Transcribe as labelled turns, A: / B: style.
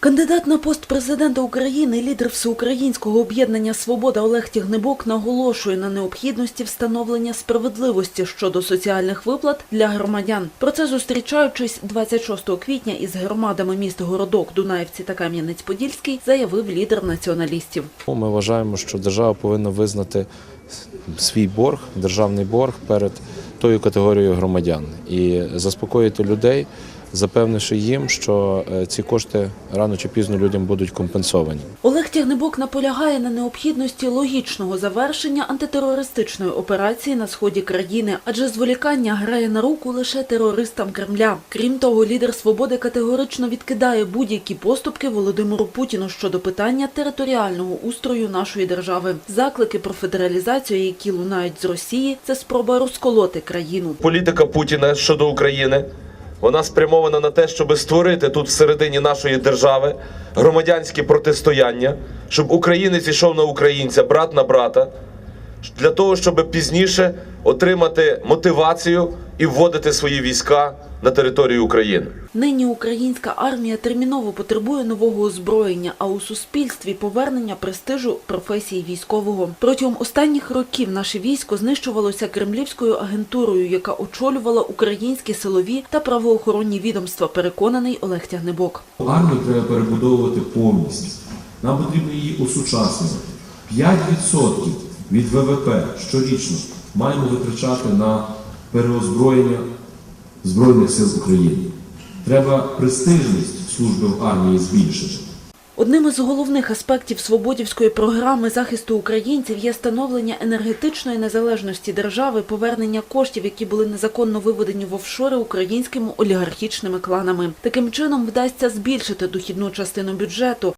A: Кандидат на пост президента України, лідер всеукраїнського об'єднання Свобода Олег Тягнебок наголошує на необхідності встановлення справедливості щодо соціальних виплат для громадян. Про це зустрічаючись 26 квітня із громадами міст Городок, Дунаївці та Кам'янець-Подільський, заявив лідер націоналістів.
B: Ми вважаємо, що держава повинна визнати свій борг, державний борг перед тою категорією громадян і заспокоїти людей, запевнивши їм, що е, ці кошти рано чи пізно людям будуть компенсовані.
A: Олег Тягнебок наполягає на необхідності логічного завершення антитерористичної операції на сході країни, адже зволікання грає на руку лише терористам Кремля. Крім того, лідер свободи категорично відкидає будь-які поступки Володимиру Путіну щодо питання територіального устрою нашої держави. Заклики про федералізацію, які лунають з Росії, це спроба розколоти країну.
C: політика Путіна щодо України. Вона спрямована на те, щоб створити тут всередині нашої держави громадянське протистояння, щоб українець йшов на українця, брат на брата, для того, щоб пізніше отримати мотивацію і вводити свої війська на територію України.
A: Нині українська армія терміново потребує нового озброєння, а у суспільстві повернення престижу професії військового. Протягом останніх років наше військо знищувалося кремлівською агентурою, яка очолювала українські силові та правоохоронні відомства. Переконаний Олег Тягнебок.
D: Армію треба перебудовувати повністю. Нам потрібно її осучаснити. 5% від ВВП щорічно маємо витрачати на переозброєння Збройних сил України. Треба престижність служби в армії збільшити.
A: Одним із головних аспектів свободівської програми захисту українців є становлення енергетичної незалежності держави, повернення коштів, які були незаконно виведені в офшори українськими олігархічними кланами. Таким чином вдасться збільшити дохідну частину бюджету,